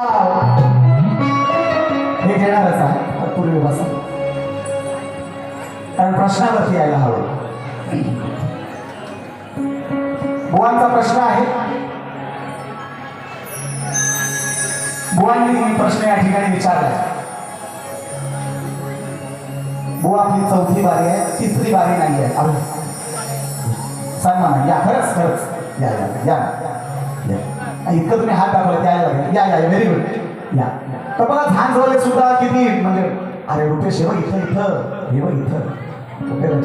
हे घेणारच आहे. पण पूर्वी बसा. कारण प्रश्नावरती यायला हवं. बुवांचा प्रश्न आहे. बुवांनी प्रश्न या ठिकाणी विचारला बुवा आपली चौथी बारी आहे तिसरी बारी नाही आहे. अहो सन्मान या खरंच खरंच. या या. या. इतकं तुम्ही हात दाखवला त्या या या या व्हेरी गुड या. तर बघा झांजवाले सुद्धा किती म्हणजे अरे रुपेश हे बघ इथं इथं. हे बघ इथं. कुठे येऊ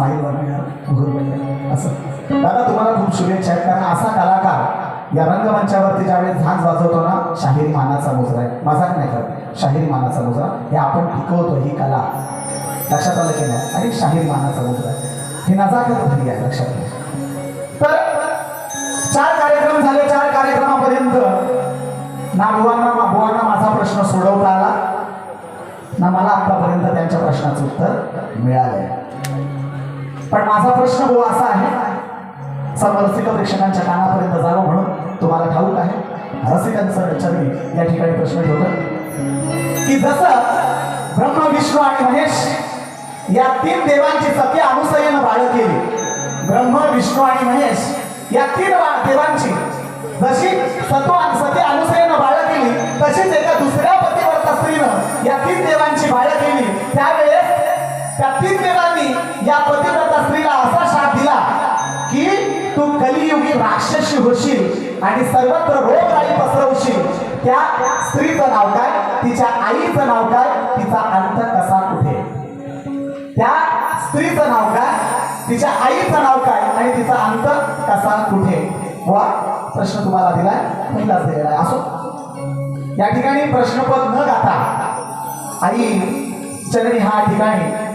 आहे बघ असं. दादा तुम्हाला खूप शुभेच्छा आहेत कारण असा कलाकार या रंगमंचावरती ज्यावेळेस झांज वाजवतो ना शाहीर मानाचा मुजरा आहे. मजाक नाही करत शाहीर मानाचा मुजरा. हे आपण टिकवतो ही कला. लक्षात आलं की नाही? आणि शाहीर मानाचा मुजरा आहे. ही नजाकत खरी आहे लक्षात घ्या चार कार्यक्रम झाले चार कार्यक्रमापर्यंत ना बुवांना बुवांना माझा प्रश्न सोडवता आला. ना मला आतापर्यंत त्यांच्या प्रश्नाचं उत्तर मिळालंय. पण माझा प्रश्न बुवा असा आहे समरसिक प्रेक्षकांच्या कानापर्यंत जावं म्हणून तुम्हाला ठाऊक आहे. रसिकांचं चरणी या ठिकाणी प्रश्न ठेवतो की जसं ब्रह्म विष्णू आणि महेश या तीन देवांची सत्य अनुसयेनं बाळ केली ब्रह्म विष्णू आणि महेश या तीन देवांची. जशी सत्व सती अनुसयेनं बाळ केली तशीच एका दुसऱ्या पतिव्रता स्त्रीनं या तीन देवांची बाळ केली. त्यावेळेस त्या तीन देवांनी या पतिव्रता स्त्रीला असा शाप दिला की तू कलियुगी राक्षसी होशील आणि सर्वत्र रोगराई पसरवशील. त्या स्त्रीचं नाव काय? तिच्या आईचं नाव काय? तिचा अंत कसा कुठे? त्या स्त्रीचं नाव काय? तिच्या आईचं नाव काय? आणि तिचा अंत कसा कुठे? वा प्रश्न तुम्हाला दिलाय पहिलाच दिलेला आहे. असो. या ठिकाणी प्रश्नपद न गाता आई चरणी हा ठिकाणी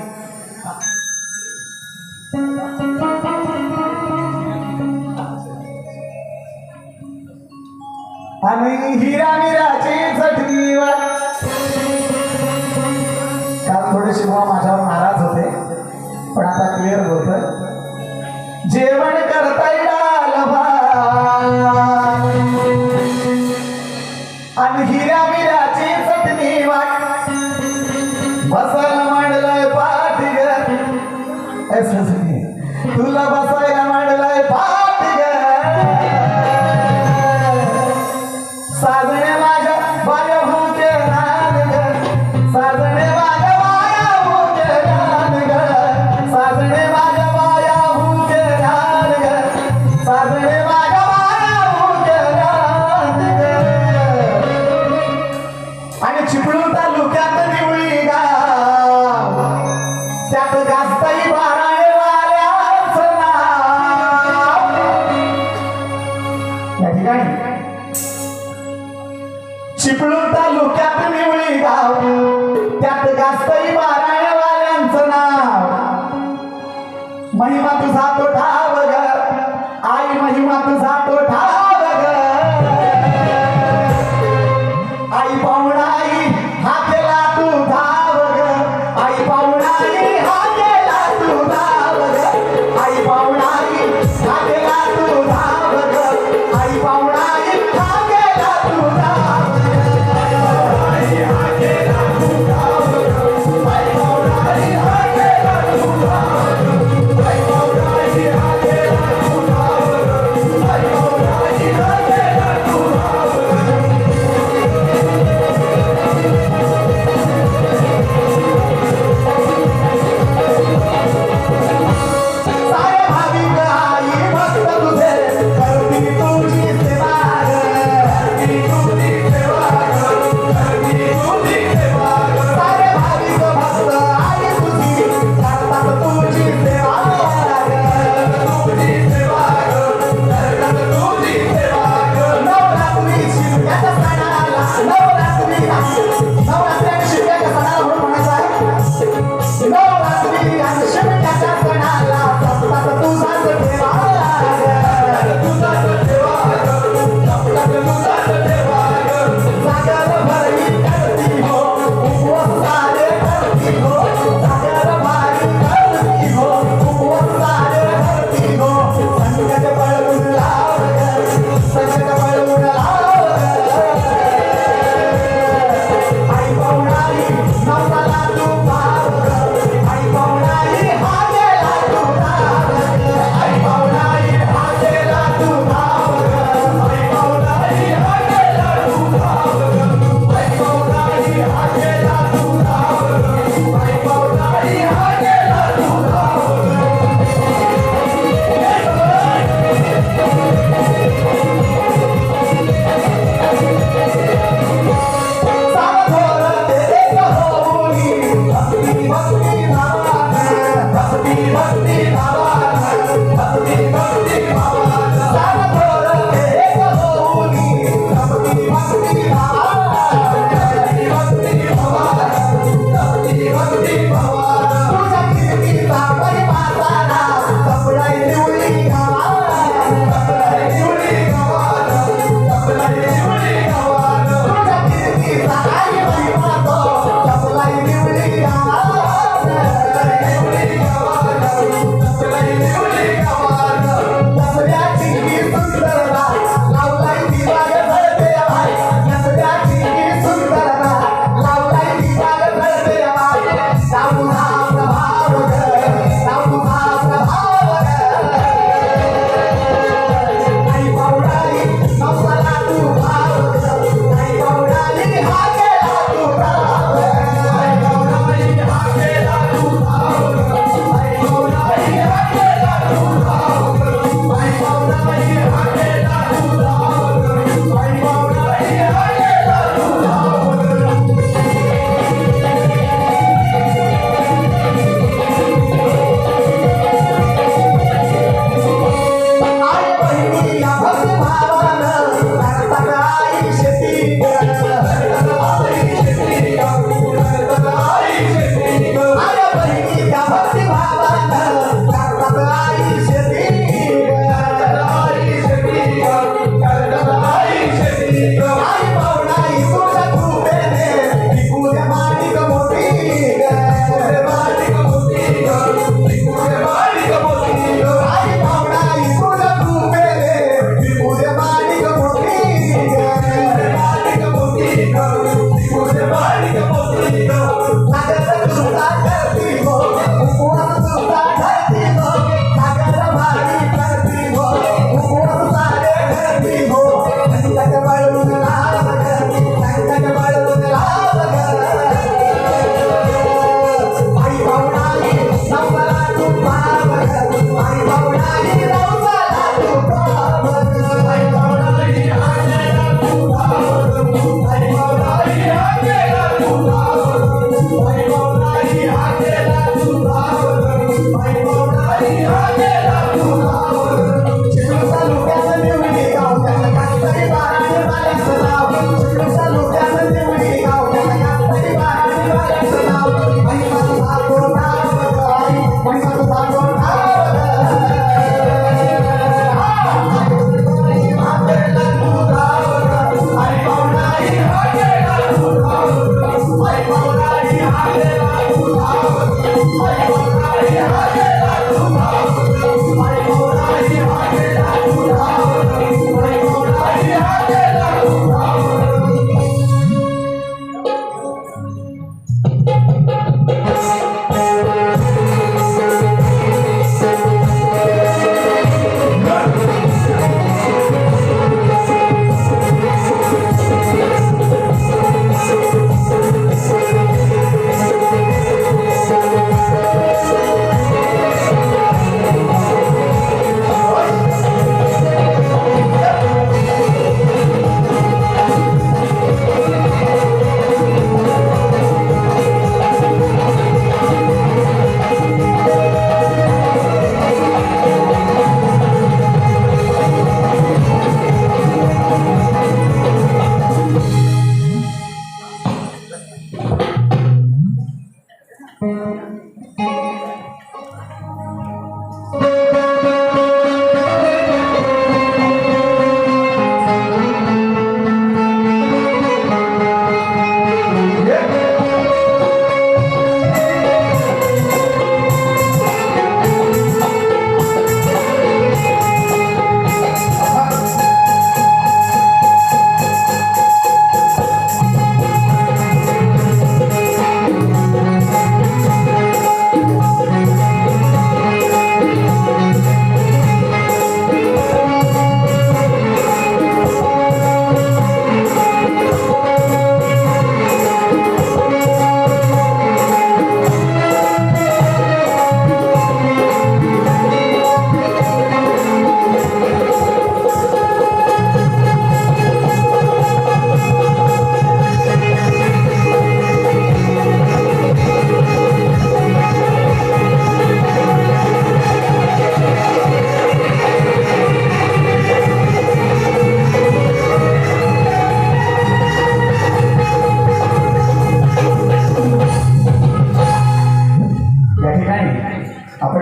Yeah.